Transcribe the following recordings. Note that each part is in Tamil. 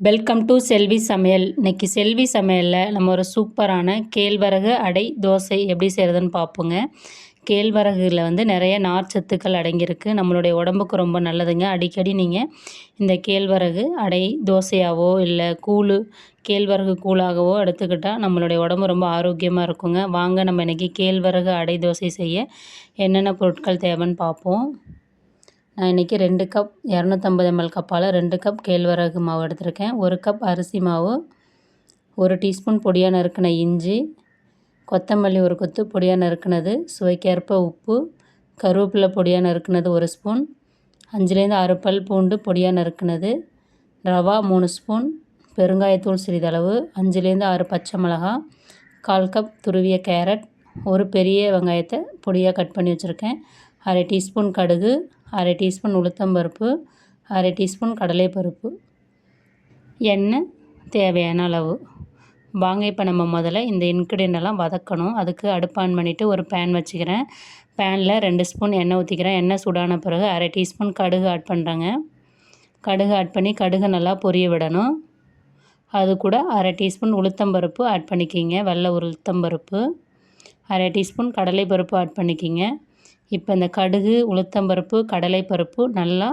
வெல்கம் டு செல்வி சமையல் இன்றைக்கி செல்வி சமையலில் நம்ம ஒரு சூப்பரான கேழ்வரகு அடை தோசை எப்படி செய்கிறதுன்னு பார்ப்போங்க. கேழ்வரகுல வந்து நிறைய நார்ச்சத்துக்கள் அடங்கியிருக்கு. நம்மளுடைய உடம்புக்கு ரொம்ப நல்லதுங்க. அடிக்கடி நீங்கள் இந்த கேழ்வரகு அடை தோசையாவோ இல்லை கூழ் கேழ்வரகு கூழாகவோ எடுத்துக்கிட்டால் நம்மளுடைய உடம்பு ரொம்ப ஆரோக்கியமாக இருக்குங்க. வாங்க நம்ம இன்றைக்கி கேழ்வரகு அடை தோசை செய்ய என்னென்ன பொருட்கள் தேவைன்னு பார்ப்போம். நான் இன்றைக்கி ரெண்டு கப் இரநூத்தம்பது எம்எல் கப்பால் ரெண்டு கப் கேழ்வரகு மாவு எடுத்திருக்கேன். ஒரு கப் அரிசி மாவு ஒரு டீஸ்பூன் பொடியாக நறுக்கின இஞ்சி கொத்தமல்லி ஒரு கொத்து பொடியாக நறுக்கினது சுவைக்கேற்ப உப்பு கருவேப்பிலை பொடியாக நறுக்கினது ஒரு ஸ்பூன் அஞ்சுலேருந்து ஆறு பல் பூண்டு பொடியாக நறுக்கினது ரவா மூணு ஸ்பூன் பெருங்காயத்தூள் சிறிதளவு அஞ்சுலேருந்து ஆறு பச்சை மிளகா கால் கப் துருவிய கேரட் ஒரு பெரிய வெங்காயத்தை பொடியாக கட் பண்ணி வச்சுருக்கேன். அரை டீஸ்பூன் கடுகு அரை டீஸ்பூன் உளுத்தம்பருப்பு அரை டீஸ்பூன் கடலைப்பருப்பு. எண்ணெய் தேவையான அளவு. வாங்க இப்போ நம்ம முதல்ல இந்த இன்க்ரீடியன்ட் எல்லாம் வதக்கணும். அதுக்கு அடுப்பு ஆன் பண்ணிவிட்டு ஒரு பேன் வச்சுக்கிறேன். பேனில் ரெண்டு ஸ்பூன் எண்ணெய் ஊற்றிக்கிறேன் எண்ணெய் சூடான பிறகு அரை டீஸ்பூன் கடுகு ஆட் பண்ணுறேங்க கடுகு ஆட் பண்ணி கடுகு நல்லா பொரிய விடணும். அது கூட அரை டீஸ்பூன் உளுத்தம்பருப்பு ஆட் பண்ணிக்கிங்க. வெள்ளை உளுத்தம்பருப்பு. அரை டீஸ்பூன் கடலைப்பருப்பு ஆட் பண்ணிக்கிங்க. இப்போ இந்த கடுகு உளுத்தம்பருப்பு கடலைப்பருப்பு நல்லா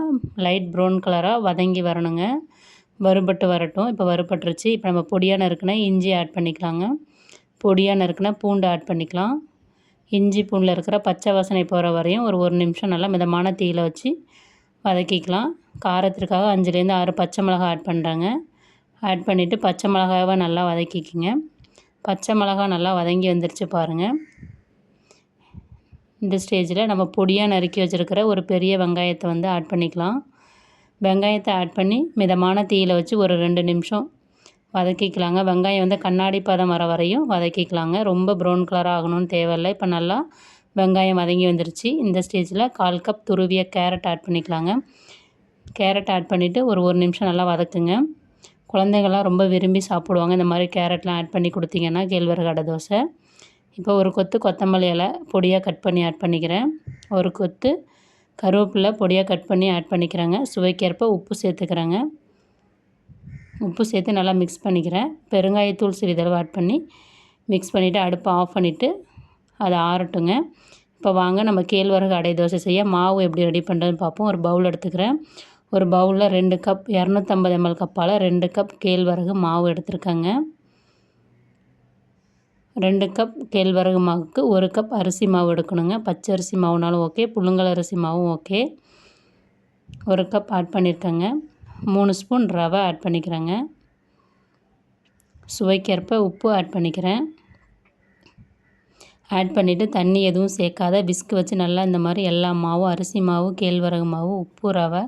லைட் ப்ரௌன் கலராக வதங்கி வரணுங்க. வறுபட்டு வரட்டும். இப்போ வறுபட்டுருச்சு. இப்போ நம்ம பொடியாக நறுக்குனா இஞ்சி ஆட் பண்ணிக்கலாங்க. பொடியாக நறுக்குனா பூண்டு ஆட் பண்ணிக்கலாம். இஞ்சி பூண்டில் இருக்கிற பச்சை வாசனை போகிற வரையும் ஒரு ஒரு நிமிஷம் நல்லா மிதமான தீயில் வச்சு வதக்கிக்கலாம். காரத்திற்காக அஞ்சுலேருந்து ஆறு பச்சை மிளகாய் ஆட் பண்ணுறாங்க ஆட் பண்ணிவிட்டு பச்சை மிளகாவை நல்லா வதக்கிக்கிங்க. பச்சை மிளகா நல்லா வதங்கி வந்துருச்சு பாருங்கள் இந்த ஸ்டேஜில் நம்ம பொடியாக நறுக்கி வச்சுருக்கிற ஒரு பெரிய வெங்காயத்தை வந்து ஆட் பண்ணிக்கலாம். வெங்காயத்தை ஆட் பண்ணி மிதமான தீயில் வச்சு ஒரு ரெண்டு நிமிஷம் வதக்கிக்கலாங்க. வெங்காயம் வந்து கண்ணாடி பதம் வர வரையும் வதக்கிக்கலாங்க. ரொம்ப ப்ரௌன் கலர் ஆகணும்னு தேவையில்லை இப்போ நல்லா வெங்காயம் வதங்கி வந்துருச்சு. இந்த ஸ்டேஜில் கால் கப் துருவிய கேரட் ஆட் பண்ணிக்கலாங்க. கேரட் ஆட் பண்ணிவிட்டு ஒரு ஒரு நிமிஷம் நல்லா வதக்குங்க. குழந்தைங்கள்லாம் ரொம்ப விரும்பி சாப்பிடுவாங்க. இந்த மாதிரி கேரட்லாம் ஆட் பண்ணி கொடுத்தீங்கன்னா கேழ்வரகு அடை தோசை. இப்போ ஒரு கொத்து கொத்தமல்லி இலை பொடியாக கட் பண்ணி ஆட் பண்ணிக்கிறேன். ஒரு கொத்து கருவேப்பிலை பொடியாக கட் பண்ணி ஆட் பண்ணிக்கிறேங்க. சுவைக்கேற்ப உப்பு சேர்த்துக்கிறேங்க. உப்பு சேர்த்து நல்லா மிக்ஸ் பண்ணிக்கிறேன். பெருங்காயத்தூள் சிறிதளவு ஆட் பண்ணி மிக்ஸ் பண்ணிவிட்டு அடுப்பை ஆஃப் பண்ணிவிட்டு அதை ஆறட்டுங்க. இப்போ வாங்க நம்ம கேழ்வரகு அடை தோசை செய்ய மாவு எப்படி ரெடி பண்ணுறதுன்னு பார்ப்போம். ஒரு பவுல் எடுத்துக்கிறேன். ஒரு பவுலில் ரெண்டு கப் இரநூத்தம்பது எம்எல் கப்பால் ரெண்டு கப் கேழ்வரகு மாவு எடுத்துருக்கேங்க. ரெண்டு கப் கேழ்வரகு மாவுக்கு ஒரு கப் அரிசி மாவு எடுக்கணுங்க. பச்சை அரிசி மாவுனாலும் ஓகே புழுங்கல் அரிசி மாவும் ஓகே. ஒரு கப் ஆட் பண்ணியிருக்கேங்க. மூணு ஸ்பூன் ரவை ஆட் பண்ணிக்கிறேங்க. சுவைக்கேற்ப உப்பு ஆட் பண்ணிக்கிறேன். ஆட் பண்ணிவிட்டு தண்ணி எதுவும் சேர்க்காத பிஸ்கு வச்சு நல்லா இந்த மாதிரி எல்லா மாவும் அரிசி மாவு கேழ்வரகு மாவு உப்பு ரவை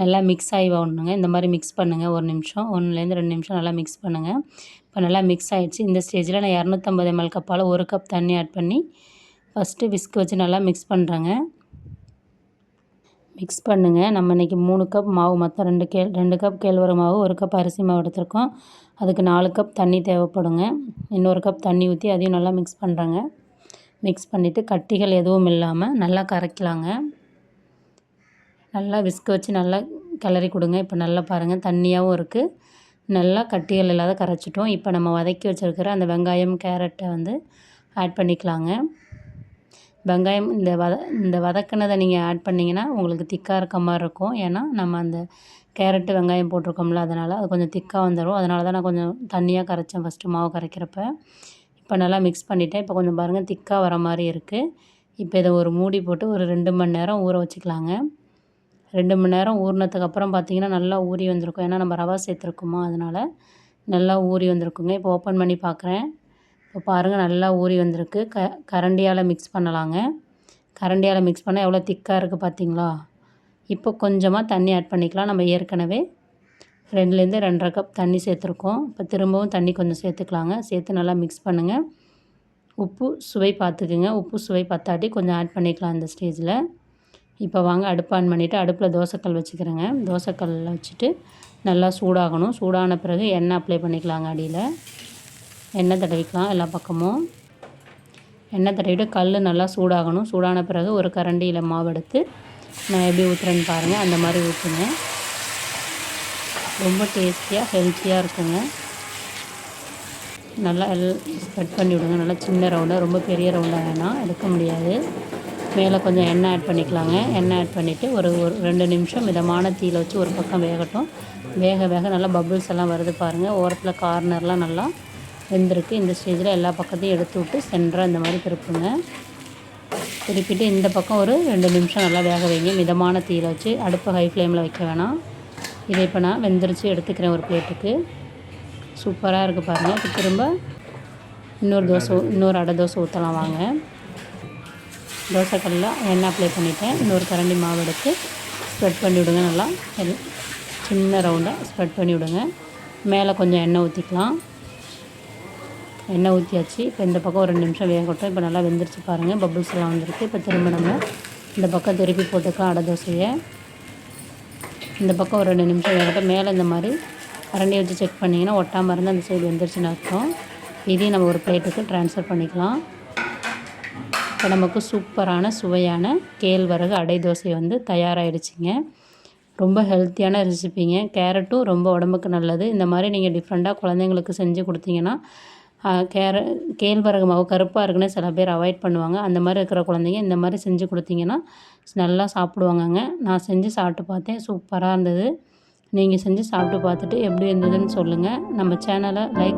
நல்லா மிக்ஸ் ஆகி வரணுங்க. இந்த மாதிரி மிக்ஸ் பண்ணுங்கள் ஒரு நிமிஷம். ஒன்றுலேருந்து ரெண்டு நிமிஷம் நல்லா மிக்ஸ் பண்ணுங்கள் இப்போ நல்லா மிக்ஸ் ஆகிடுச்சு இந்த ஸ்டேஜில் நான் இரநூத்தம்பது எம்எல் கப்பால் ஒரு கப் தண்ணி ஆட் பண்ணி ஃபஸ்ட்டு விஸ்க் வச்சு நல்லா மிக்ஸ் பண்ணுறேங்க மிக்ஸ் பண்ணுங்கள் நம்ம இன்றைக்கி மூணு கப் மாவு மொத்தம் ரெண்டு கேள் ரெண்டு கப் கேழ்வரகு மாவு ஒரு கப் அரிசி மாவு எடுத்திருக்கோம். அதுக்கு நாலு கப் தண்ணி தேவைப்படுங்க. இன்னொரு கப் தண்ணி ஊற்றி அதையும் நல்லா மிக்ஸ் பண்ணுறேங்க மிக்ஸ் பண்ணிவிட்டு கட்டிகள் எதுவும் இல்லாமல் நல்லா கரைக்கலாங்க. நல்லா விஸ்க் வச்சு நல்லா கிளறி கொடுங்க. இப்போ நல்லா பாருங்கள் தண்ணியாகவும் இருக்குது நல்லா கட்டிகள் இல்லாத கரைச்சிட்டோம். இப்போ நம்ம வதக்கி வச்சுருக்கிற அந்த வெங்காயம் கேரட்டை வந்து ஆட் பண்ணிக்கலாங்க. வெங்காயம் இந்த வத இந்த வதக்கினதை நீங்கள் ஆட் பண்ணிங்கன்னா உங்களுக்கு திக்காக இருக்க மாதிரி இருக்கும். ஏன்னா நம்ம அந்த கேரட்டு வெங்காயம் போட்டிருக்கோம்ல அதனால் அது கொஞ்சம் திக்காக வந்துடும் அதனால தான் நான் கொஞ்சம் தண்ணியாக கரைச்சேன் ஃபஸ்ட்டு மாவு கரைக்கிறப்ப. இப்போ நல்லா மிக்ஸ் பண்ணிவிட்டேன் இப்போ கொஞ்சம் பாருங்கள் திக்காக வர மாதிரி இருக்குது இப்போ இதை ஒரு மூடி போட்டு ஒரு ரெண்டு மணி நேரம் ஊற வச்சுக்கலாங்க. ரெண்டு மணி நேரம் ஊறினதுக்கு அப்புறம் பார்த்திங்கன்னா நல்லா ஊறி வந்திருக்கும். ஏன்னா நம்ம ரவா சேர்த்துருக்கோமா அதனால் நல்லா ஊறி வந்திருக்குங்க. இப்போ ஓப்பன் பண்ணி பார்க்குறேன் இப்போ பாருங்கள் நல்லா ஊறி வந்திருக்கு. க கரண்டியால் மிக்ஸ் பண்ணலாங்க. கரண்டியால் மிக்ஸ் பண்ணால் எவ்வளோ திக்காக இருக்குது பார்த்தீங்களா இப்போ கொஞ்சமாக தண்ணி ஆட் பண்ணிக்கலாம். நம்ம ஏற்கனவே ரெண்டுலேருந்து ரெண்டரை கப் தண்ணி சேர்த்துருக்கோம். இப்போ திரும்பவும் தண்ணி கொஞ்சம் சேர்த்துக்கலாங்க. சேர்த்து நல்லா மிக்ஸ் பண்ணுங்கள் உப்பு சுவை பார்த்துக்குங்க. உப்பு சுவை பத்தாட்டி கொஞ்சம் ஆட் பண்ணிக்கலாம் இந்த ஸ்டேஜில் இப்போ வாங்க அடுப்பு ஆன் பண்ணிவிட்டு அடுப்பில் தோசைக்கல் வச்சுக்கிறேங்க. தோசைக்கல்லில் வச்சுட்டு நல்லா சூடாகணும். சூடான பிறகு எண்ணெய் அப்ளை பண்ணிக்கலாங்க அடியில். எண்ணெய் தடவிக்கலாம் எல்லா பக்கமும். எண்ணெய் தடவிட்டு கல் நல்லா சூடாகணும். சூடான பிறகு ஒரு கரண்டியில் மாவு எடுத்து நான் எப்படி ஊற்றுறேன்னு பாருங்கள் அந்த மாதிரி ஊற்றுங்க ரொம்ப டேஸ்டியாக ஹெல்த்தியாக இருக்குங்க. நல்லா எல் ஸ்ப்ரெட் பண்ணி விடுங்க. நல்லா சின்ன ரவுண்டாக ரொம்ப பெரிய ரவுண்டாக வேணாம். எடுக்க முடியாது. மேலே கொஞ்சம் எண்ணெய் ஆட் பண்ணிக்கலாங்க. எண்ணெய் ஆட் பண்ணிவிட்டு ஒரு ஒரு ரெண்டு நிமிஷம் மிதமான தீயில் வச்சு ஒரு பக்கம் வேகட்டும். வேக வேக நல்லா பபுள்ஸ் எல்லாம் வருது பாருங்கள் ஓரத்தில் கார்னர்லாம் நல்லா வெந்திருக்கு. இந்த ஸ்டேஜில் எல்லா பக்கத்தையும் எடுத்து விட்டு சென்டராக இந்த மாதிரி திருப்புங்க. திருப்பிட்டு இந்த பக்கம் ஒரு ரெண்டு நிமிஷம் நல்லா வேக வைங்க. மிதமான தீயில் வச்சு அடுப்பு ஹை ஃப்ளேமில் வைக்க வேணாம். இதை இப்போ நான் வெந்துருச்சு எடுத்துக்கிறேன் ஒரு பிளேட்டுக்கு சூப்பராக இருக்குது பாருங்கள் இப்போ திரும்ப இன்னொரு தோசை இன்னொரு அடை தோசை ஊற்றலாம் வாங்க. தோசைக்கல்லில் எண்ணெய் அப்ளை பண்ணிவிட்டேன் இன்னொரு கரண்டி மாவு எடுத்து ஸ்ப்ரெட் பண்ணி விடுங்க நல்லா. சின்ன ரவுண்டாக ஸ்ப்ரெட் பண்ணி விடுங்க. மேலே கொஞ்சம் எண்ணெய் ஊற்றிக்கலாம் எண்ணெய் ஊற்றியாச்சு இப்போ இந்த பக்கம் ஒரு ரெண்டு நிமிஷம் வேகட்டும் இப்போ நல்லா வெந்துருச்சு பாருங்கள் பபுள்ஸ் எல்லாம் வந்திருக்கு. இப்போ திரும்ப நம்ம இந்த பக்கம் திருப்பி போட்டுக்கலாம் அடை தோசையை. இந்த பக்கம் ஒரு ரெண்டு நிமிஷம் வேகட்டும் மேலே இந்த மாதிரி கரண்டி வச்சு செக் பண்ணிங்கன்னா ஒட்டாமல் இருந்து அந்த சைடு வெந்துருச்சுன்னு அர்த்தம். இதையும் நம்ம ஒரு பிளேட்டுக்கு ட்ரான்ஸ்ஃபர் பண்ணிக்கலாம். இப்போ நமக்கு சூப்பரான சுவையான கேழ்வரகு அடை தோசை வந்து தயாராகிடுச்சிங்க ரொம்ப ஹெல்த்தியான ரெசிபிங்க. கேரட்டும் ரொம்ப உடம்புக்கு நல்லது. இந்த மாதிரி நீங்கள் டிஃப்ரெண்ட்டாக குழந்தைங்களுக்கு செஞ்சு கொடுத்தீங்கன்னா கேர கேழ்வரகு மாவு கருப்பாக இருக்குன்னு சில பேர் அவாய்ட் பண்ணுவாங்க. அந்த மாதிரி இருக்கிற குழந்தைங்க இந்த மாதிரி செஞ்சு கொடுத்தீங்கன்னா நல்லா சாப்பிடுவாங்கங்க. நான் செஞ்சு சாப்பிட்டு பார்த்தேன். சூப்பராக இருந்தது. நீங்கள் செஞ்சு சாப்பிட்டு பார்த்துட்டு எப்படி இருந்ததுன்னு சொல்லுங்கள் நம்ம சேனலை லைக்